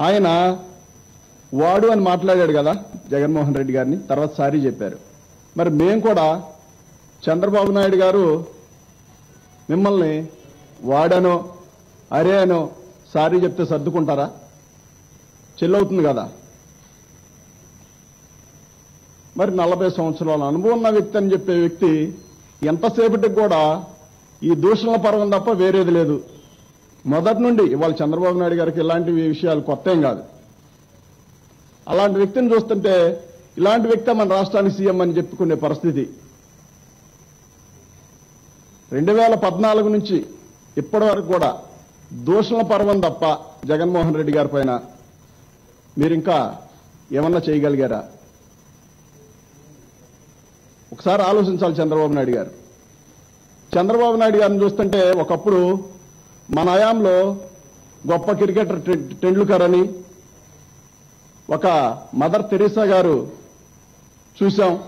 ఆయన వాడు అని మాట్లాడాడు కదా జగన్మోహన్ రెడ్డి గారిని తర్వాత సారీ చెప్పారు. మరి మేము కూడా చంద్రబాబు నాయుడు గారు మిమ్మల్ని వాడనో అరే అనో సారీ చెప్తే సర్దుకుంటారా? చెల్లవుతుంది కదా. మరి నలభై సంవత్సరాల అనుభవం ఉన్న వ్యక్తి అని చెప్పే వ్యక్తి ఎంతసేపటికి కూడా ఈ దూషణల పర్వం తప్ప వేరేది లేదు. మొదటి నుండి ఇవాళ చంద్రబాబు నాయుడు గారికి ఇలాంటి విషయాలు కొత్త ఏం కాదు. అలాంటి వ్యక్తిని చూస్తుంటే ఇలాంటి వ్యక్తి మన రాష్ట్రానికి సీఎం అని చెప్పుకునే పరిస్థితి. రెండు వేల పద్నాలుగు నుంచి ఇప్పటి వరకు కూడా దూషణ పర్వం తప్ప జగన్మోహన్ రెడ్డి గారి పైన మీరు ఇంకా ఏమన్నా చేయగలిగారా? ఒకసారి ఆలోచించాలి చంద్రబాబు నాయుడు గారు. చంద్రబాబు నాయుడు గారిని చూస్తుంటే ఒకప్పుడు మన హయాంలో గొప్ప క్రికెటర్ టెండూల్కర్ అని ఒక మదర్ తెరీసా గారు చూశాం.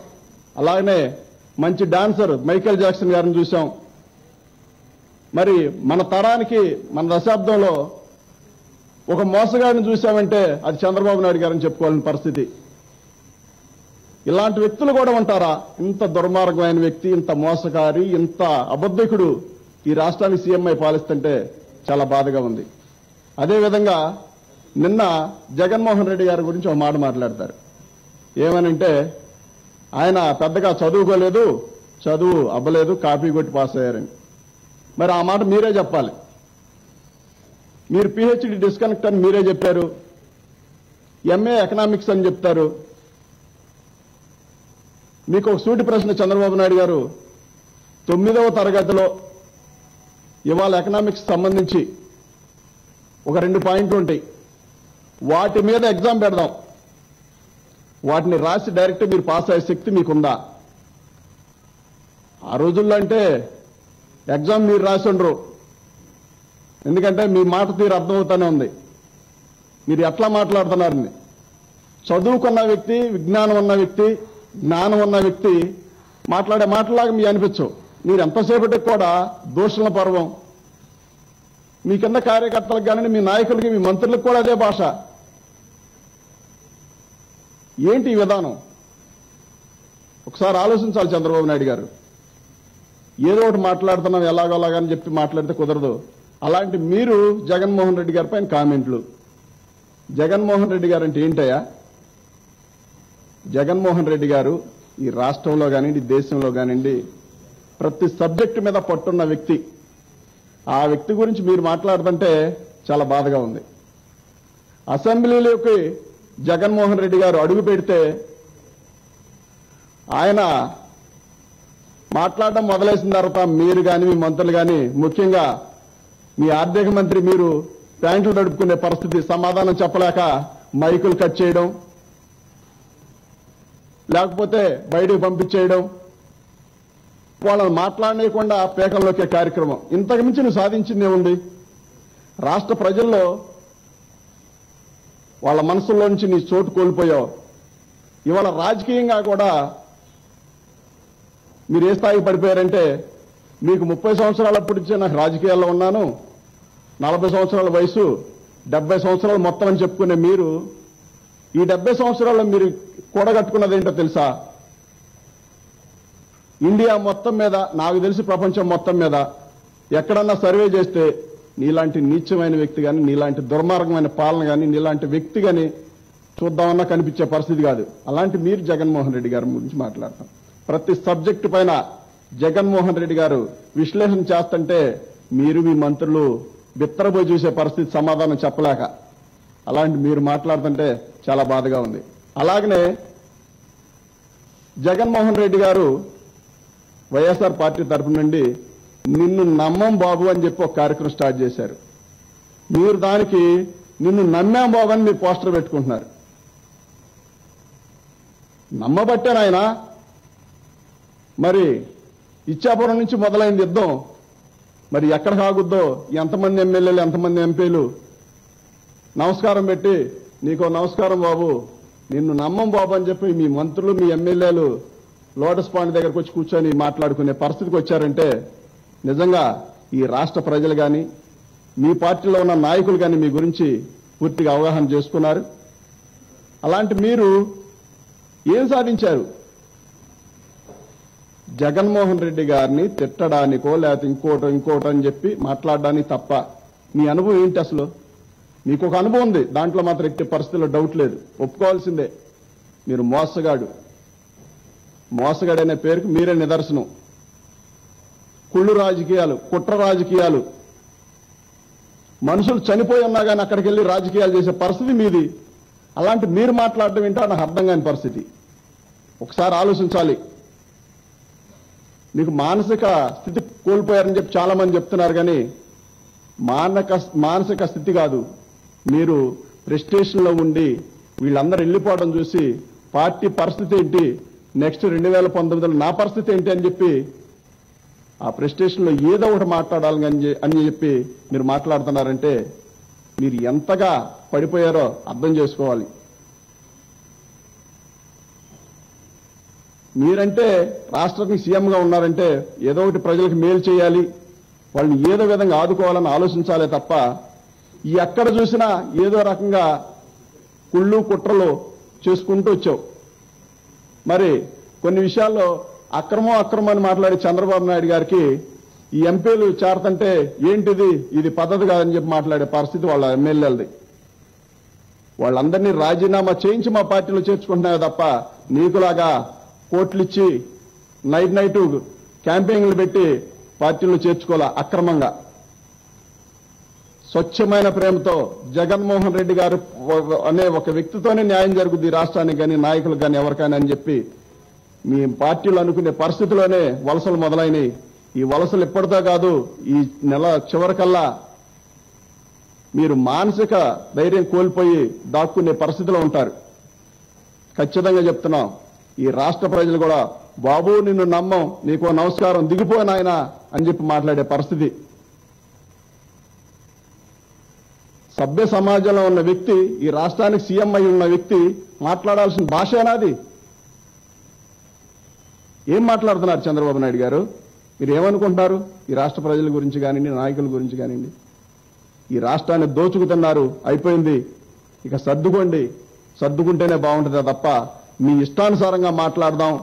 అలాగనే మంచి డాన్సర్ మైకేల్ జాక్సన్ గారిని చూశాం. మరి మన తరానికి మన దశాబ్దంలో ఒక మోసగాడిని చూశామంటే అది చంద్రబాబు నాయుడు గారని చెప్పుకోవాలని పరిస్థితి. ఇలాంటి వ్యక్తులు కూడా ఉంటారా? ఇంత దుర్మార్గమైన వ్యక్తి ఇంత మోసగారి ఇంత అబద్ధికుడు. ఈ రాష్ట్రాన్ని సీఎంఐ పాలిస్తుంటే చాలా బాధగా ఉంది. అదేవిధంగా నిన్న జగన్మోహన్ రెడ్డి గారి గురించి ఒక మాట మాట్లాడతారు. ఏమనంటే ఆయన పెద్దగా చదువుకోలేదు చదువు అవ్వలేదు కాపీ కొట్టి పాస్ అయ్యారని. మరి ఆ మాట మీరే చెప్పాలి. మీరు పిహెచ్డి డిస్కనెక్ట్ అని మీరే చెప్పారు. ఎంఏ ఎకనామిక్స్ అని చెప్తారు. మీకు ఒక సూటి ప్రశ్న చంద్రబాబు నాయుడు గారు తొమ్మిదవ తరగతిలో ఇవాళ ఎకనామిక్స్ సంబంధించి ఒక రెండు పాయింట్లు ఉంటాయి. వాటి మీద ఎగ్జామ్ పెడదాం. వాటిని రాసి డైరెక్ట్ మీరు పాస్ అయ్యే శక్తి మీకుందా? ఆ రోజుల్లో అంటే ఎగ్జామ్ మీరు రాసి ఉండరు. ఎందుకంటే మీ మాట తీరు అర్థమవుతానే ఉంది. మీరు ఎట్లా మాట్లాడుతున్నారని. చదువుకున్న వ్యక్తి విజ్ఞానం ఉన్న వ్యక్తి జ్ఞానం ఉన్న వ్యక్తి మాట్లాడే మాటలాగా మీ అనిపించవు. మీరు ఎంతసేపటికి కూడా దూషణ పర్వం. మీ కింద కార్యకర్తలకు కానీ మీ నాయకులకి మీ మంత్రులకు కూడా అదే భాష. ఏంటి ఈ విధానం? ఒకసారి ఆలోచించాలి చంద్రబాబు నాయుడు గారు. ఏదో ఒకటి మాట్లాడుతున్నాం ఎలాగోలాగని అని చెప్పి మాట్లాడితే కుదరదు. అలాంటి మీరు జగన్మోహన్ రెడ్డి గారి పైన కామెంట్లు. జగన్మోహన్ రెడ్డి గారు అంటే ఏంటయ్యా? జగన్మోహన్ రెడ్డి గారు ఈ రాష్ట్రంలో కానివ్వండి దేశంలో కానివ్వండి ప్రతి సబ్జెక్టు మీద పట్టున్న వ్యక్తి. ఆ వ్యక్తి గురించి మీరు మాట్లాడుతుంటే చాలా బాధగా ఉంది. అసెంబ్లీలోకి జగన్మోహన్ రెడ్డి గారు అడుగు పెడితే ఆయన మాట్లాడడం మొదలేసిన తర్వాత మీరు కానీ మీ మంత్రులు కానీ ముఖ్యంగా మీ ఆర్థిక మంత్రి మీరు ప్యాంట్లు నడుపుకునే పరిస్థితి సమాధానం చెప్పలేక మైకులు కట్ చేయడం లేకపోతే బయటకు పంపించేయడం వాళ్ళని మాట్లాడలేకుండా పేకల్లోకే కార్యక్రమం. ఇంతకు మించి నువ్వు సాధించిందే ఉంది రాష్ట్ర ప్రజల్లో వాళ్ళ మనసులో నుంచి నీ చోటు కోల్పోయావు. ఇవాళ రాజకీయంగా కూడా మీరు ఏ స్థాయికి పడిపోయారంటే మీకు ముప్పై సంవత్సరాల అప్పటి నాకు రాజకీయాల్లో ఉన్నాను. నలభై సంవత్సరాల వయసు డెబ్బై సంవత్సరాలు మొత్తం అని చెప్పుకునే మీరు ఈ డెబ్బై సంవత్సరాల్లో మీరు కూడగట్టుకున్నది ఏంటో తెలుసా? ఇండియా మొత్తం మీద నాకు తెలిసి ప్రపంచం మొత్తం మీద ఎక్కడన్నా సర్వే చేస్తే నీలాంటి నీచమైన వ్యక్తి కానీ నీలాంటి దుర్మార్గమైన పాలన కానీ నీలాంటి వ్యక్తి కానీ చూద్దామన్నా కనిపించే పరిస్థితి కాదు. అలాంటి మీరు జగన్మోహన్ రెడ్డి గారి గురించి మాట్లాడతాం. ప్రతి సబ్జెక్టు పైన జగన్మోహన్ రెడ్డి గారు విశ్లేషణ చేస్తుంటే మీరు మీ మంత్రులు బిత్తరపోయి చూసే పరిస్థితి సమాధానం చెప్పలేక. అలాంటి మీరు మాట్లాడుతుంటే చాలా బాధగా ఉంది. అలాగనే జగన్మోహన్ రెడ్డి గారు వైఎస్ఆర్ పార్టీ తరపు నుండి నిన్ను నమ్మం బాబు అని చెప్పి ఒక కార్యక్రమం స్టార్ట్ చేశారు. మీరు దానికి నిన్ను నమ్మాం బాబు అని మీరు పోస్టర్ పెట్టుకుంటున్నారు. నమ్మబట్టే ఆయన మరి ఇచ్చాపురం నుంచి మొదలైంది యుద్ధం. మరి ఎక్కడ కాగుద్దో ఎంతమంది ఎమ్మెల్యేలు ఎంతమంది ఎంపీలు? నమస్కారం పెట్టి నీకో నమస్కారం బాబు. నిన్ను నమ్మం బాబు అని చెప్పి మీ మంత్రులు మీ ఎమ్మెల్యేలు లోటస్ పాండ్ దగ్గరకు వచ్చి కూర్చొని మాట్లాడుకునే పరిస్థితికి వచ్చారంటే నిజంగా ఈ రాష్ట్ర ప్రజలు కానీ మీ పార్టీలో ఉన్న నాయకులు కానీ మీ గురించి పూర్తిగా అవగాహన చేసుకున్నారు. అలాంటి మీరు ఏం సాధించారు? జగన్మోహన్ రెడ్డి గారిని తిట్టడానికో లేకపోతే ఇంకోటో ఇంకోటో అని చెప్పి మాట్లాడడానికి తప్ప మీ అనుభవం ఏంటి అసలు? మీకు ఒక అనుభవం ఉంది. దాంట్లో మాత్రం ఎట్టి పరిస్థితుల్లో డౌట్ లేదు. ఒప్పుకోవాల్సిందే. మీరు మోసగాడు. మోసగాడనే పేరుకు మీరే నిదర్శనం. కుళ్ళు రాజకీయాలు కుట్ర రాజకీయాలు. మనుషులు చనిపోయి ఉన్నా కానీ అక్కడికి వెళ్ళి రాజకీయాలు చేసే పరిస్థితి మీది. అలాంటి మీరు మాట్లాడడం ఏంటో నాకు అర్థం కాని పరిస్థితి. ఒకసారి ఆలోచించాలి. మీకు మానసిక స్థితి కోల్పోయారని చెప్పి చాలా మంది చెప్తున్నారు కానీ మానక మానసిక స్థితి కాదు. మీరు ప్రెస్టేషన్లో ఉండి వీళ్ళందరూ వెళ్ళిపోవడం చూసి పార్టీ పరిస్థితి ఏంటి? నెక్స్ట్ రెండు వేల పంతొమ్మిదిలో నా పరిస్థితి ఏంటి అని చెప్పి ఆ ప్రెస్టేషన్లో ఏదో ఒకటి మాట్లాడాలని అని అని చెప్పి మీరు మాట్లాడుతున్నారంటే మీరు ఎంతగా పడిపోయారో అర్థం చేసుకోవాలి. మీరంటే రాష్ట్రానికి సీఎంగా ఉన్నారంటే ఏదో ఒకటి ప్రజలకు మేలు చేయాలి వాళ్ళని ఏదో విధంగా ఆదుకోవాలని ఆలోచించాలే తప్ప ఎక్కడ చూసినా ఏదో రకంగా కుళ్ళు కుట్రలు చేసుకుంటూ వచ్చావు. మరి కొన్ని విషయాల్లో అక్రమం అక్రమం అని మాట్లాడి చంద్రబాబు నాయుడు గారికి ఈ ఎంపీలు చేరతంటే ఏంటిది? ఇది పద్ధతి కాదని చెప్పి మాట్లాడే పరిస్థితి వాళ్ళ ఎమ్మెల్యేలది. వాళ్ళందరినీ రాజీనామా చేయించి మా పార్టీలో చేర్చుకుంటున్నాయి తప్ప నీకులాగా కోట్లిచ్చి నైట్ నైట్ క్యాంపెయిన్లు పెట్టి పార్టీలో చేర్చుకోవాలా అక్రమంగా? స్వచ్ఛమైన ప్రేమతో జగన్మోహన్ రెడ్డి గారు అనే ఒక వ్యక్తితోనే న్యాయం జరుగుద్ది ఈ రాష్ట్రానికి కానీ నాయకులకు కానీ ఎవరికైనా అని చెప్పి మీ పార్టీలు అనుకునే పరిస్థితిలోనే వలసలు మొదలైనవి ఈ వలసలు ఎప్పటితో కాదు ఈ నెల చివరికల్లా మీరు మానసిక ధైర్యం కోల్పోయి దాక్కునే పరిస్థితిలో ఉంటారు. ఖచ్చితంగా చెప్తున్నాం ఈ రాష్ట్ర ప్రజలు కూడా బాబు నిన్ను నమ్మం నీకు నమస్కారం దిగిపో అని చెప్పి మాట్లాడే పరిస్థితి. సభ్య సమాజంలో ఉన్న వ్యక్తి ఈ రాష్ట్రానికి సీఎం అయి ఉన్న వ్యక్తి మాట్లాడాల్సిన భాషేనాది ఏం మాట్లాడుతున్నారు చంద్రబాబు నాయుడు గారు? మీరు ఏమనుకుంటారు? ఈ రాష్ట్ర ప్రజల గురించి కానివ్వండి నాయకుల గురించి కానివ్వండి. ఈ రాష్ట్రాన్ని దోచుకుతున్నారు అయిపోయింది. ఇక సర్దుకోండి. సర్దుకుంటేనే బాగుంటుందా తప్ప మీ ఇష్టానుసారంగా మాట్లాడదాం.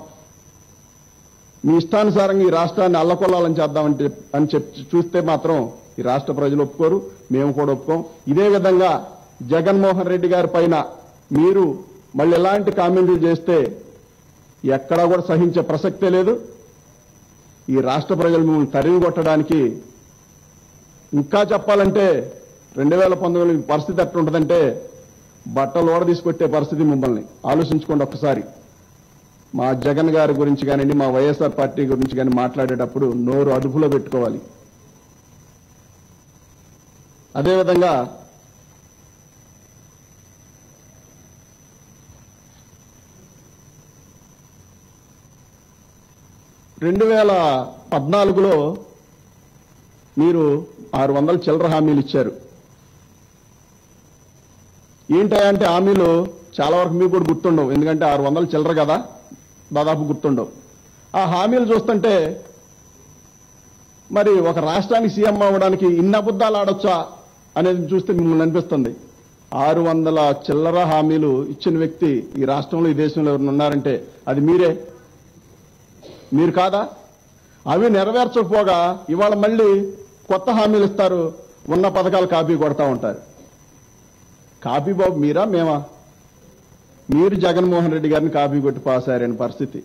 మీ ఇష్టానుసారంగా ఈ రాష్ట్రాన్ని అల్లకొల్లాలని చేద్దామంటే అని చెప్పి చూస్తే మాత్రం ఈ రాష్ట్ర ప్రజలు ఒప్పుకోరు మేము కూడా ఒప్పుకోం. ఇదే విధంగా జగన్మోహన్ రెడ్డి గారి పైన మీరు మళ్ళీ ఎలాంటి కామెంట్లు చేస్తే ఎక్కడా కూడా సహించే ప్రసక్తే లేదు. ఈ రాష్ట్ర ప్రజలు మిమ్మల్ని తరిమి కొట్టడానికి ఇంకా చెప్పాలంటే రెండు వేల పంతొమ్మిది పరిస్థితి ఎట్లుంటుందంటే బట్టలు ఓడ తీసుకొట్టే పరిస్థితి మిమ్మల్ని. ఆలోచించుకోండి ఒక్కసారి. మా జగన్ గారి గురించి కానివ్వండి మా వైఎస్ఆర్ పార్టీ గురించి కానీ మాట్లాడేటప్పుడు నోరు అదుపులో పెట్టుకోవాలి. అదేవిధంగా రెండు వేల పద్నాలుగులో మీరు ఆరు వందల చిల్లర హామీలు ఇచ్చారు. ఏంటంటే హామీలు చాలా వరకు మీకు కూడా గుర్తుండవు. ఎందుకంటే ఆరు వందల చిల్లర కదా దాదాపు గుర్తుండవు. ఆ హామీలు చూస్తుంటే మరి ఒక రాష్ట్రానికి సీఎం అవ్వడానికి ఇన్ని అబద్ధాలు ఆడొచ్చా? అనేది చూస్తే మిమ్మల్ని అనిపిస్తుంది. ఆరు వందల చిల్లర హామీలు ఇచ్చిన వ్యక్తి ఈ రాష్ట్రంలో ఈ దేశంలో ఎవరు ఉన్నారంటే అది మీరే. మీరు కాదా? అవి నెరవేర్చకపోగా ఇవాళ మళ్ళీ కొత్త హామీలు ఇస్తారు. ఉన్న పథకాలు కాపీ కొడతా ఉంటారు. కాపీ బాబు మీరా మేమా? మీరు జగన్మోహన్ రెడ్డి గారిని కాపీ కొట్టి పాస్ అయ్యారని పరిస్థితి.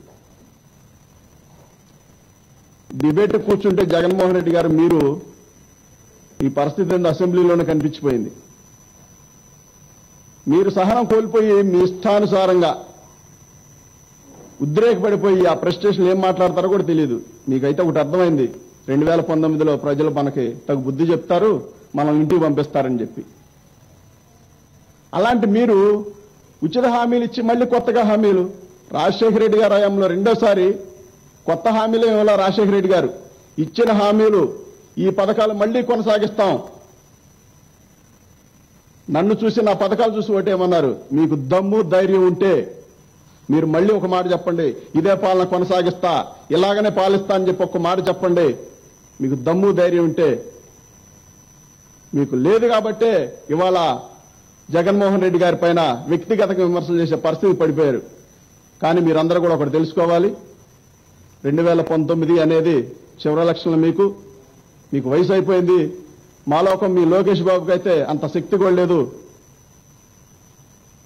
డిబేట్ కూర్చుంటే జగన్మోహన్ రెడ్డి గారు మీరు ఈ పరిస్థితి ఏందో అసెంబ్లీలోనే కనిపించిపోయింది. మీరు సహనం కోల్పోయి మీ ఇష్టానుసారంగా ఉద్రేకపడిపోయి ఆ ప్రెస్టేషన్ ఏం మాట్లాడతారో కూడా తెలియదు మీకైతే ఒకటి అర్థమైంది. రెండు వేల పంతొమ్మిదిలో ప్రజలు మనకి తగు బుద్ధి చెప్తారు మనం ఇంటికి పంపిస్తారని చెప్పి. అలాంటి మీరు ఉచిత హామీలు ఇచ్చి మళ్ళీ కొత్తగా హామీలు. రాజశేఖర రెడ్డి గారు హయాంలో రెండోసారి కొత్త హామీలు ఇవ్వాల రాజశేఖర రెడ్డి గారు? ఇచ్చిన హామీలు ఈ పథకాలు మళ్ళీ కొనసాగిస్తాం. నన్ను చూసి నా పథకాలు చూసి ఒకటేమన్నారు మీకు దమ్ము ధైర్యం ఉంటే మీరు మళ్ళీ ఒక మాట చెప్పండి. ఇదే పాలన కొనసాగిస్తా. ఇలాగనే పాలిస్తా అని చెప్పి ఒక మాట చెప్పండి. మీకు దమ్ము ధైర్యం ఉంటే మీకు లేదు కాబట్టే ఇవాళ జగన్మోహన్ రెడ్డి గారి పైన వ్యక్తిగతంగా విమర్శలు చేసే పరిస్థితి పడిపోయారు. కానీ మీరందరూ కూడా ఒకటి తెలుసుకోవాలి. రెండు వేల పంతొమ్మిది అనేది చివరి లక్షణం మీకు. మీకు వయసు అయిపోయింది. మాలోకం మీ లోకేష్ బాబుకి అయితే అంత శక్తి కూడా లేదు.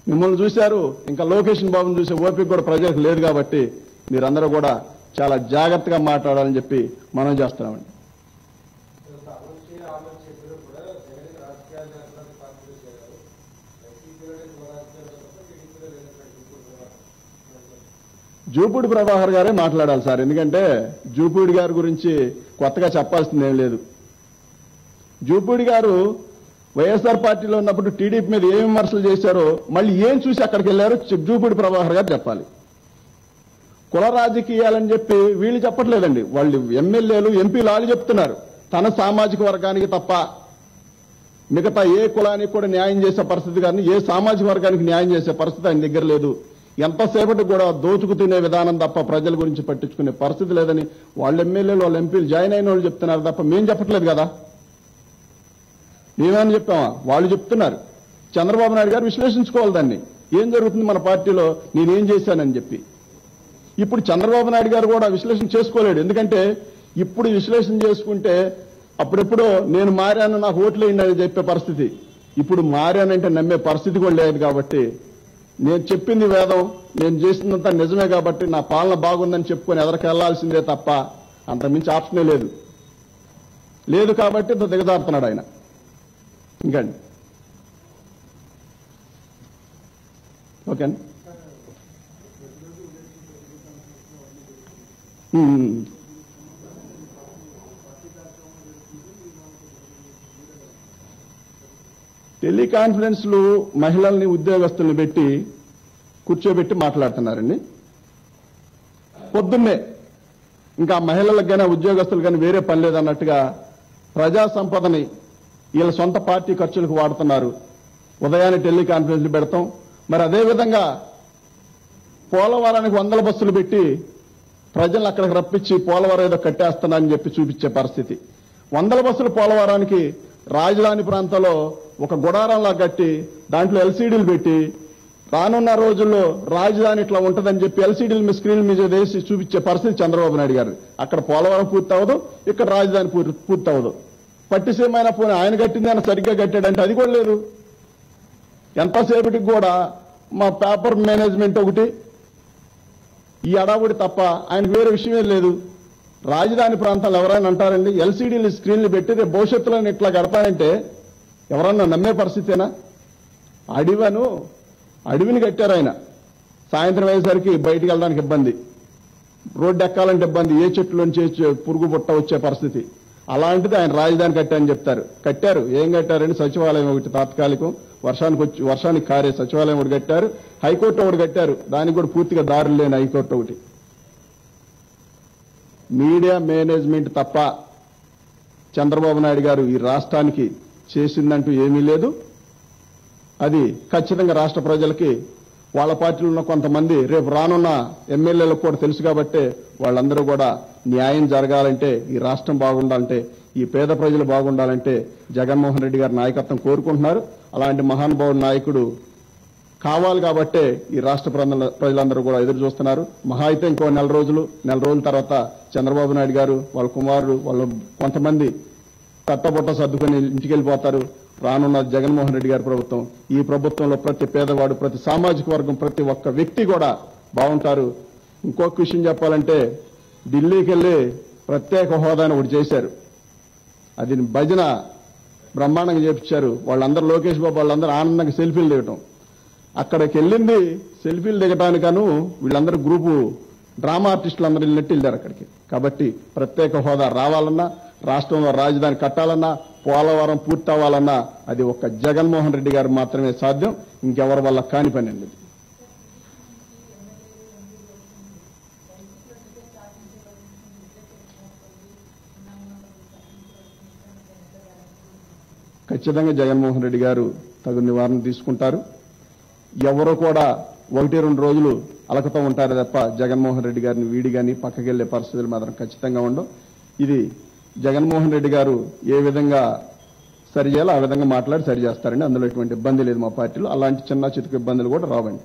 మిమ్మల్ని చూశారు. ఇంకా లోకేష్ బాబుని చూసే ఓపిక కూడా ప్రజలకు లేదు కాబట్టి మీరందరూ కూడా చాలా జాగ్రత్తగా మాట్లాడాలని చెప్పి మనం చేస్తున్నామండి అమర్చి అమర్చి చెప్పినా కూడా జగన్ రాజకీయాలు చేస్తున్నది పార్టీలు చేయాలి వైసీపీలోనే రాజకీయాలు తప్ప టీడీపీలో లేనటువంటి జూపూడి ప్రభాకర్ గారే మాట్లాడాలి సార్. ఎందుకంటే జూపూడి గారి గురించి కొత్తగా చెప్పాల్సింది ఏం లేదు. జూపూడి గారు వైఎస్ఆర్ పార్టీలో ఉన్నప్పుడు టీడీపీ మీద ఏం విమర్శలు చేశారో మళ్ళీ ఏం చూసి అక్కడికి వెళ్ళారో జూపూడి ప్రభాకర్ గారు చెప్పాలి. కుల రాజకీయాలని చెప్పి వీళ్ళు చెప్పట్లేదండి. వాళ్ళు ఎమ్మెల్యేలు ఎంపీలు వాళ్ళు చెప్తున్నారు. తన సామాజిక వర్గానికి తప్ప మిగతా ఏ కులానికి కూడా న్యాయం చేసే పరిస్థితి కానీ ఏ సామాజిక వర్గానికి న్యాయం చేసే పరిస్థితి ఆయన దగ్గర లేదు. ఎంతసేపటి కూడా దోచుకు తినే విధానం తప్ప ప్రజల గురించి పట్టించుకునే పరిస్థితి లేదని వాళ్ళ ఎమ్మెల్యేలు వాళ్ళ ఎంపీలు జాయిన్ అయిన వాళ్ళు చెప్తున్నారు తప్ప మేం చెప్పట్లేదు కదా? మేమేమని చెప్పామా? వాళ్ళు చెప్తున్నారు. చంద్రబాబు నాయుడు గారు విశ్లేషించుకోవాలి దాన్ని. ఏం జరుగుతుంది మన పార్టీలో? నేనేం చేశానని చెప్పి. ఇప్పుడు చంద్రబాబు నాయుడు గారు కూడా విశ్లేషణ చేసుకోలేడు. ఎందుకంటే ఇప్పుడు విశ్లేషణ చేసుకుంటే అప్పుడెప్పుడో నేను మారాను నాకు ఓట్లేయండి అని చెప్పే పరిస్థితి. ఇప్పుడు మారానంటే నమ్మే పరిస్థితి కూడా లేదు కాబట్టి నేను చెప్పింది వేదం నేను చేసినంత నిజమే కాబట్టి నా పాలన బాగుందని చెప్పుకొని ఎదరికెళ్ళాల్సిందే తప్ప అంతకుమించి ఆప్షనే లేదు. లేదు కాబట్టి ఇంత దిగజారుతున్నాడు ఆయన. ఇంకండి. ఓకేనా ఉమ్. టెలికాన్ఫరెన్స్లు మహిళల్ని ఉద్యోగస్తుల్ని పెట్టి కూర్చోబెట్టి మాట్లాడుతున్నారండి. పొద్దున్నే ఇంకా మహిళలకు కానీ ఉద్యోగస్తులు కానీ వేరే పని లేదన్నట్టుగా ప్రజా సంపదని వీళ్ళ సొంత పార్టీ ఖర్చులకు వాడుతున్నారు. ఉదయాన్నే టెలికాన్ఫరెన్స్లు పెడతాం. మరి అదేవిధంగా పోలవరానికి వందల బస్సులు పెట్టి ప్రజలను అక్కడికి రప్పించి పోలవరం ఏదో కట్టేస్తున్నానని చెప్పి చూపించే పరిస్థితి. వందల బస్సులు పోలవరానికి రాజధాని ప్రాంతంలో ఒక గుడారంలా కట్టి దాంట్లో ఎల్సీడీలు పెట్టి రానున్న రోజుల్లో రాజధాని ఇట్లా ఉంటుందని చెప్పి ఎల్సీడీలు మీ స్క్రీన్ మీద వేసి చూపించే పరిస్థితి చంద్రబాబు నాయుడు గారు అక్కడ పోలవరం పూర్తి అవ్వదు ఇక్కడ రాజధాని పూర్తి పూర్తి అవ్వదు పట్టిసీమైన పోనీ ఆయన కట్టింది ఆయన సరిగ్గా కట్టాడంటే అది కూడా లేదు. ఎంతసేపటికి కూడా మా పేపర్ మేనేజ్మెంట్ ఒకటి ఈ అడావుడి తప్ప ఆయనకు వేరే విషయమే లేదు. రాజధాని ప్రాంతాలు ఎవరైనా అంటారండి ఎల్సీడీలు స్క్రీన్లు పెట్టి రేపు భవిష్యత్తులో ఇట్లా గడపాలంటే ఎవరన్నా నమ్మే పరిస్థితేనా? అడివను అడవిని కట్టారు ఆయన. సాయంత్రం అయ్యేసరికి బయటికి వెళ్ళడానికి ఇబ్బంది. రోడ్డు ఎక్కాలంటే ఇబ్బంది ఏ చెట్టులోంచి పురుగు పుట్ట వచ్చే పరిస్థితి. అలాంటిది ఆయన రాజధాని కట్టారని చెప్తారు. కట్టారు. ఏం కట్టారని సచివాలయం ఒకటి తాత్కాలికం. వర్షానికి వచ్చి వర్షానికి కారే సచివాలయం ఒకటి కట్టారు. హైకోర్టు ఒకటి కట్టారు. దానికి కూడా పూర్తిగా దారులు లేని హైకోర్టు ఒకటి. మీడియా మేనేజ్మెంట్ తప్ప చంద్రబాబు నాయుడు గారు ఈ రాష్ట్రానికి చేసిందంటూ ఏమీ లేదు. అది ఖచ్చితంగా రాష్ట్ర ప్రజలకి వాళ్ళ పార్టీలో ఉన్న కొంతమంది రేపు రానున్న ఎమ్మెల్యేలకు కూడా తెలుసు కాబట్టి వాళ్ళందరూ కూడా న్యాయం జరగాలంటే ఈ రాష్ట్రం బాగుండాలంటే ఈ పేద ప్రజలు బాగుండాలంటే జగన్మోహన్ రెడ్డి గారి నాయకత్వం కోరుకుంటున్నారు. అలాంటి మహానుభావుడు నాయకుడు కావాలి కాబట్టే ఈ రాష్ట్ర ప్రజల- ప్రజలందరూ కూడా ఎదురు చూస్తున్నారు. మహా అయితే ఇంకో నెల రోజులు నెల రోజుల తర్వాత చంద్రబాబు నాయుడు గారు వాళ్ళ కుమారుడు వాళ్ళ కొంతమంది తట్టబొట్ట సర్దుకొని ఇంటికి వెళ్ళిపోతారు రానున్న జగన్మోహన్ రెడ్డి గారి ప్రభుత్వం. ఈ ప్రభుత్వంలో ప్రతి పేదవాడు ప్రతి సామాజిక వర్గం ప్రతి ఒక్క వ్యక్తి కూడా బాగుంటారు. ఇంకొక విషయం చెప్పాలంటే ఢిల్లీకి వెళ్ళి ప్రత్యేక హోదాను ఒకటి చేశారు. అది భజన బ్రహ్మాండంగా చేపించారు. వాళ్ళందరూ లోకేష్ బాబు వాళ్ళందరూ ఆనందంగా సెల్ఫీలు దిగటం. అక్కడికి వెళ్ళింది సెల్ఫీలు దిగటానికను వీళ్ళందరూ గ్రూపు డ్రామా ఆర్టిస్టులు అందరూ వెళ్ళినట్టు వెళ్ళారు అక్కడికి. కాబట్టి ప్రత్యేక హోదా రావాలన్నా రాష్ట్రంలో రాజధాని కట్టాలన్నా పోలవరం పూర్తి అవ్వాలన్నా అది ఒక్క జగన్మోహన్ రెడ్డి గారు మాత్రమే సాధ్యం. ఇంకెవరి వల్ల కాని పని అండి ఖచ్చితంగా జగన్మోహన్ రెడ్డి గారు తగు నివారణ తీసుకుంటారు. ఎవరో కూడా ఒకటి రెండు రోజులు అలకతో ఉంటారు తప్ప జగన్మోహన్ రెడ్డి గారిని వీడి గాని పక్కకెళ్ళే పరిస్థితులు మాత్రం ఖచ్చితంగా ఉండవు. ఇది జగన్మోహన్ రెడ్డి గారు ఏ విధంగా సరిచేయాలో ఆ విధంగా మాట్లాడి సరి చేస్తారండి అందులో ఎటువంటి ఇబ్బంది లేదు మా పార్టీలో. అలాంటి చిన్న చితుకు ఇబ్బందులు కూడా రావండి.